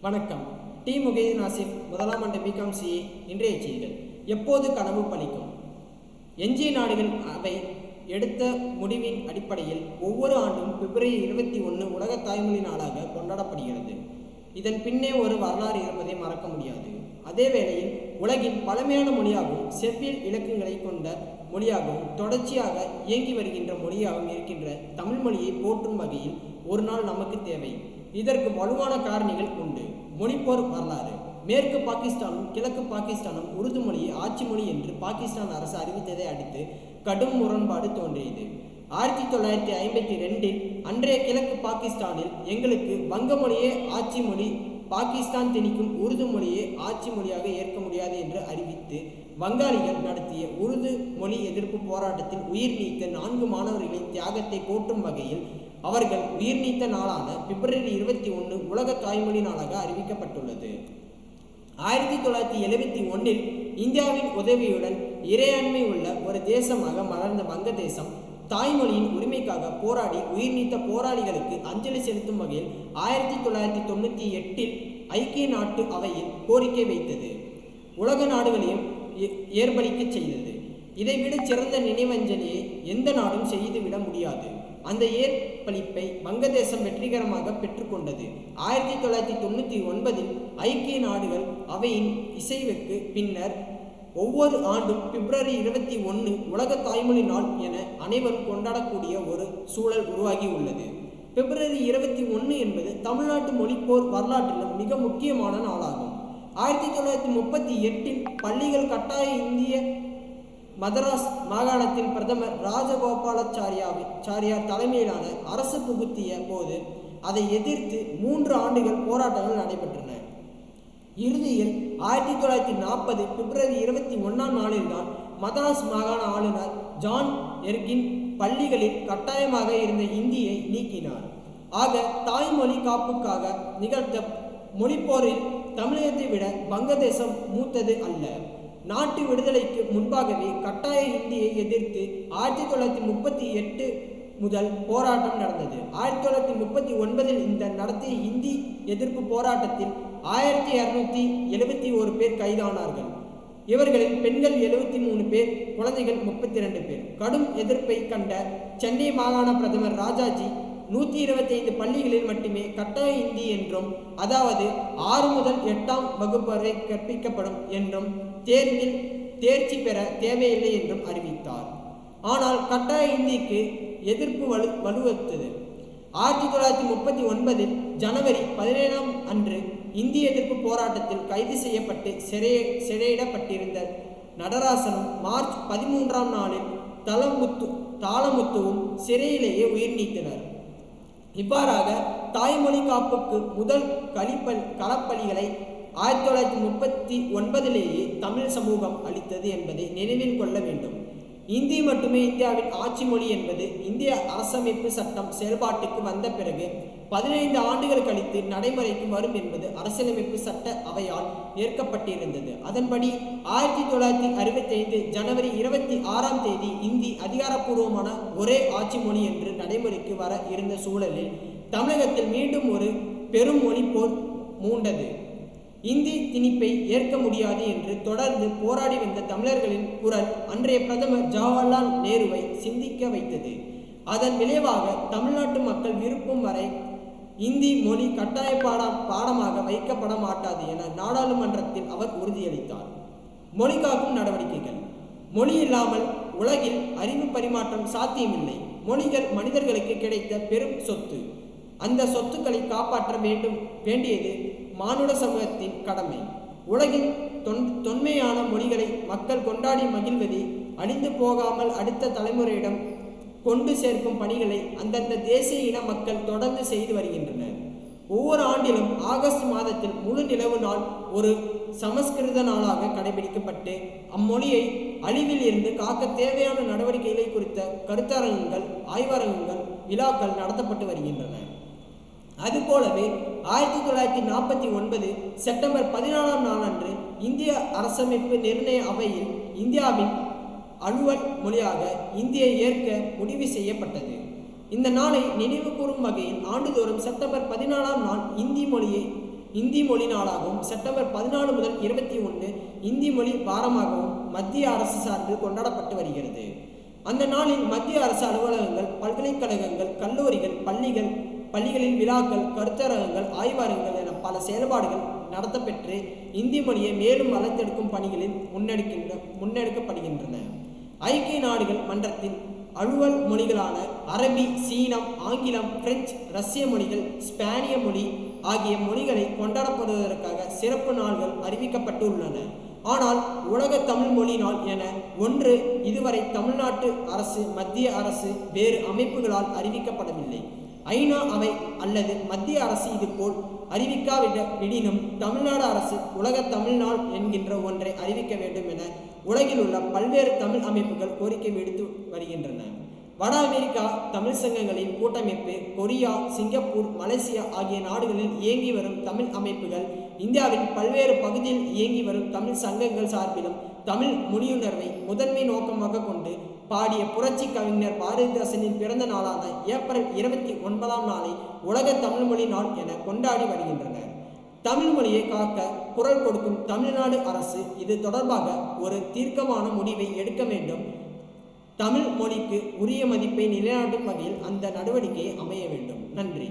வணக்கம். டி. முகேதீன் ஆசிப் முதலாம் ஆண்டு பிகாம் சி இன்றைய செய்திகள். எப்போது கனவு பலிக்கும்? எஞ்சிய நாடுகள் அவை எடுத்த முடிவின் அடிப்படையில் ஒவ்வொரு ஆண்டும் பிப்ரவரி இருபத்தி ஒன்று உலக தாய்மொழி நாளாக கொண்டாடப்படுகிறது. இதன் பின்னே ஒரு வரலாறு இருப்பதை மறக்க முடியாது. அதே வேளையில் உலகின் பழமையான மொழியாகவும் செவ்வியல் இலக்கங்களை கொண்ட மொழியாகவும் தொடர்ச்சியாக இயங்கி வருகின்ற மொழியாகவும் இருக்கின்ற தமிழ் மொழியை போற்றும் வகையில் ஒரு நாள் நமக்கு தேவை. இதற்கு வலுவான காரணிகள் உண்டு. மொழிப்போர் வரலாறு. மேற்கு பாகிஸ்தானும் கிழக்கு பாகிஸ்தானும் உருது மொழியை ஆட்சி மொழி என்று பாகிஸ்தான் அரசு அறிவித்ததை அடுத்து கடும் முரண்பாடு தோன்றியது. ஆயிரத்தி தொள்ளாயிரத்தி ஐம்பத்தி ரெண்டில் அன்றைய கிழக்கு பாகிஸ்தானில் எங்களுக்கு வங்க மொழியே ஆட்சி மொழி பாகிஸ்தான் திணிக்கும் உருது மொழியை ஆட்சி மொழியாக ஏற்க முடியாது என்று அறிவித்து வங்காளிகள் நடத்திய உருது மொழி எதிர்ப்பு போராட்டத்தில் உயிர் நீத்த நான்கு மாணவர்களின் தியாகத்தை போற்றும் வகையில் அவர்கள் உயிர் நீத்த நாளான பிப்ரவரி இருபத்தி ஒன்று உலக தாய்மொழி நாளாக அறிவிக்கப்பட்டுள்ளது. ஆயிரத்தி தொள்ளாயிரத்தி எழுபத்தி ஒன்றில் இந்தியாவின் உதவியுடன் இறையாண்மை உள்ள ஒரு தேசமாக மலர்ந்த வங்கதேசம் தாய்மொழியின் உரிமைக்காக போராடி உயிர் நீத்த போராளிகளுக்கு அஞ்சலி செலுத்தும் வகையில் ஆயிரத்தி தொள்ளாயிரத்தி தொண்ணூற்றி எட்டில் ஐக்கிய நாட்டு அவையில் கோரிக்கை வைத்தது. உலக நாடுகளையும் ஏ- ஏற்பளிக்கச் செய்தது. இதைவிட சிறந்த நினைவஞ்சலியை எந்த நாடும் செய்துவிட முடியாது. அந்த ஏற்பளிப்பை வங்கதேசம் வெற்றிகரமாக பெற்றுக்கொண்டது. ஆயிரத்தி தொள்ளாயிரத்தி தொண்ணூற்றி ஒன்பதில் ஐக்கிய நாடுகள் அவையின் இசைவுக்கு பின்னர் ஒவ்வொரு ஆண்டும் பிப்ரவரி இருபத்தி ஒன்று உலக தாய்மொழி நாள் என அனைவரும் கொண்டாடக்கூடிய ஒரு சூழல் உருவாகி உள்ளது. பிப்ரவரி இருபத்தி ஒன்று என்பது தமிழ்நாட்டு மொழிப்போர் வரலாற்றிலும் மிக முக்கியமான நாளாகும். ஆயிரத்தி தொள்ளாயிரத்தி முப்பத்தி எட்டில் பள்ளிகள் கட்டாய இந்திய மதராஸ் மாகாணத்தின் பிரதமர் ராஜகோபாலாச்சாரியாவி சாரியார் தலைமையிலான அரசு புகுத்திய போது அதை எதிர்த்து மூன்று ஆண்டுகள் போராட்டங்கள் நடைபெற்றன. இறுதியில் ஆயிரத்தி தொள்ளாயிரத்தி நாற்பது பிப்ரவரி இருபத்தி ஒன்றாம் நாளில்தான் மதராஸ் மாகாண ஆளுநர் ஜான் எர்கின் பள்ளிகளில் கட்டாயமாக இருந்த இந்தியை நீக்கினார். ஆக தாய்மொழி காப்புக்காக நிகழ்த்த மொழிப்போரில் தமிழகத்தை விட வங்கதேசம் மூத்தது அல்ல. நாட்டு விடுதலைக்கு முன்பாகவே கட்டாய இந்தியை எதிர்த்து ஆயிரத்தி தொள்ளாயிரத்தி முப்பத்தி எட்டு முதல் போராட்டம் நடந்தது. ஆயிரத்தி தொள்ளாயிரத்தி முப்பத்தி ஒன்பதில் இந்த நடத்திய இந்தி எதிர்ப்பு போராட்டத்தில் ஆயிரத்தி இரநூத்தி எழுபத்தி ஒரு பேர் கைதானார்கள். இவர்களில் பெண்கள் எழுபத்தி மூணு பேர் குழந்தைகள் முப்பத்தி ரெண்டு பேர். கடும் எதிர்ப்பை கண்ட சென்னை மாகாண பிரதமர் ராஜாஜி நூற்றி இருபத்தைந்து பள்ளிகளில் மட்டுமே கட்டாய இந்தி என்றும் அதாவது ஆறு முதல் எட்டாம் வகுப்பு வரை கற்பிக்கப்படும் என்றும் தேர்வில் தேர்ச்சி பெற தேவையில்லை என்றும் அறிவித்தார். ஆனால் கட்டாய இந்திக்கு எதிர்ப்பு வலு வலுவத்தது ஆயிரத்தி தொள்ளாயிரத்தி முப்பத்தி ஒன்பதில் ஜனவரி பதினேழாம் அன்று இந்திய எதிர்ப்பு போராட்டத்தில் கைது செய்யப்பட்டு சிறைய சிறையிடப்பட்டிருந்த நடராசனும் மார்ச் பதிமூன்றாம் நாளில் தலமுத்து தாளமுத்துவும் சிறையிலேயே உயிர் நீத்தனர். இவ்வாறாக தாய்மொழி காப்புக்கு முதல் கலிப்பல் களப்பலிகளை ஆயிரத்தி தொள்ளாயிரத்தி முப்பத்தி ஒன்பதிலேயே தமிழ் சமூகம் அளித்தது என்பதை நினைவில் கொள்ள வேண்டும். இந்தி மட்டுமே இந்தியாவின் ஆட்சி மொழி என்பது இந்திய அரசமைப்பு சட்டம் செயல்பாட்டுக்கு வந்த பிறகு பதினைந்து ஆண்டுகள் கழித்து நடைமுறைக்கு வரும் என்பது அரசியலமைப்பு சட்ட அவையால் ஏற்கப்பட்டிருந்தது. அதன்படி ஆயிரத்தி தொள்ளாயிரத்தி அறுபத்தி ஐந்து ஜனவரி இருபத்தி ஆறாம் தேதி இந்தி அதிகாரப்பூர்வமான ஒரே ஆட்சி மொழி என்று நடைமுறைக்கு வர இருந்த சூழலில் தமிழகத்தில் மீண்டும் ஒரு பெரும் மொழி போர் மூண்டது. இந்தி திணிப்பை ஏற்க முடியாது என்று தொடர்ந்து போராடி வந்த தமிழர்களின் குரல் அன்றைய பிரதமர் ஜவஹர்லால் நேருவை சிந்திக்க வைத்தது. அதன் விளைவாக தமிழ்நாட்டு மக்கள் விருப்பம் வரை இந்தி மொழி கட்டாய பாடம் பாடமாக வைக்கப்பட மாட்டாது என நாடாளுமன்றத்தில் அவர் உறுதியளித்தார். மொழி காக்கும் நடவடிக்கைகள். மொழி இல்லாமல் உலகில் அறிவு பரிமாற்றம் சாத்தியமில்லை. மொழிகள் மனிதர்களுக்கு கிடைத்த பெரும் சொத்து. அந்த சொத்துக்களை காப்பாற்ற வேண்டும். வேண்டியது மானுட சமூகத்தின் கடமை. உலகின் தொன் தொன்மையான மொழிகளை மக்கள் கொண்டாடி மகிழ்வதை அழிந்து போகாமல் அடுத்த தலைமுறையிடம் கொண்டு சேர்க்கும் பணிகளை அந்தந்த தேசிய இன மக்கள் தொடர்ந்து செய்து வருகின்றனர். ஒவ்வொரு ஆண்டிலும் ஆகஸ்ட் மாதத்தில் முழு நிலவு நாள் ஒரு சமஸ்கிருத நாளாக கடைபிடிக்கப்பட்டு அம்மொழியை அழிவில் இருந்து காக்க தேவையான நடவடிக்கைகளை குறித்த கருத்தரங்குகள் ஆய்வரங்குகள் விழாக்கள் நடத்தப்பட்டு வருகின்றன. அதுபோலவே ஆயிரத்தி தொள்ளாயிரத்தி நாற்பத்தி ஒன்பது செப்டம்பர் பதினாலாம் நாளன்று இந்திய அரசமைப்பு நிர்ணய அவையில் இந்தியாவின் அலுவல் மொழியாக இந்தியை ஏற்க முடிவு செய்யப்பட்டது. இந்த நாளை நினைவு கூறும் வகையில் ஆண்டுதோறும் செப்டம்பர் பதினாலாம் நாள் இந்தி மொழியை இந்தி மொழி நாளாகவும் செப்டம்பர் பதினாலு முதல் இருபத்தி ஒன்று இந்தி மொழி வாரமாகவும் மத்திய அரசு சார்பில் கொண்டாடப்பட்டு வருகிறது. அந்த நாளில் மத்திய அரசு அலுவலகங்கள் பல்கலைக்கழகங்கள் கல்லூரிகள் பள்ளிகள் பள்ளிகளில் விழாக்கள் கருத்தரகங்கள் ஆய்வரங்குகள் என பல செயல்பாடுகள் நடத்தப்பெற்று இந்தி மொழியை மேலும் வளர்த்தெடுக்கும் பணிகளில் முன்னெடுக்கின்ற முன்னெடுக்கப்படுகின்றன. ஐக்கிய நாடுகள் மன்றத்தின் அலுவல் மொழிகளான அரபி சீனம் ஆங்கிலம் பிரெஞ்சு ரஷ்ய மொழிகள் ஸ்பானிய மொழி ஆகிய மொழிகளை கொண்டாடப்படுவதற்காக சிறப்பு நாள்கள் அறிவிக்கப்பட்டுள்ளன. ஆனால் உலக தமிழ் மொழி நாள் என ஒன்று இதுவரை தமிழ்நாட்டு அரசு மத்திய அரசு வேறு அமைப்புகளால் அறிவிக்கப்படவில்லை. ஐநா அவை அல்லது மத்திய அரசு இதுபோல் அறிவிக்காவிட விடினும் தமிழ்நாடு அரசு உலக தமிழ்நாள் என்கின்ற ஒன்றை அறிவிக்க வேண்டும் என உலகில் உள்ள பல்வேறு தமிழ் அமைப்புகள் கோரிக்கை விடுத்து வருகின்றன. வட அமெரிக்கா தமிழ் சங்கங்களின் கூட்டமைப்பு கொரியா சிங்கப்பூர் மலேசியா ஆகிய நாடுகளில் இயங்கி வரும் தமிழ் அமைப்புகள் இந்தியாவின் பல்வேறு பகுதியில் இயங்கி வரும் தமிழ் சங்கங்கள் சார்பிலும் தமிழ் மொழியுணர்வை முதன்மை நோக்கமாக கொண்டு பாடிய புரட்சி கவிஞர் பாரதிதாசனின் பிறந்த நாளான ஏப்ரல் இருபத்தி ஒன்பதாம் நாளை உலக தமிழ் மொழி நாள் என கொண்டாடி வருகின்றனர். தமிழ் மொழியை காக்க குரல் கொடுக்கும் தமிழ்நாடு அரசு இது தொடர்பாக ஒரு தீர்க்கமான முடிவை எடுக்க வேண்டும். தமிழ் மொழிக்கு உரிய மதிப்பை நிலைநாட்டும் வகையில் அந்த நடவடிக்கை அமைய வேண்டும். நன்றி.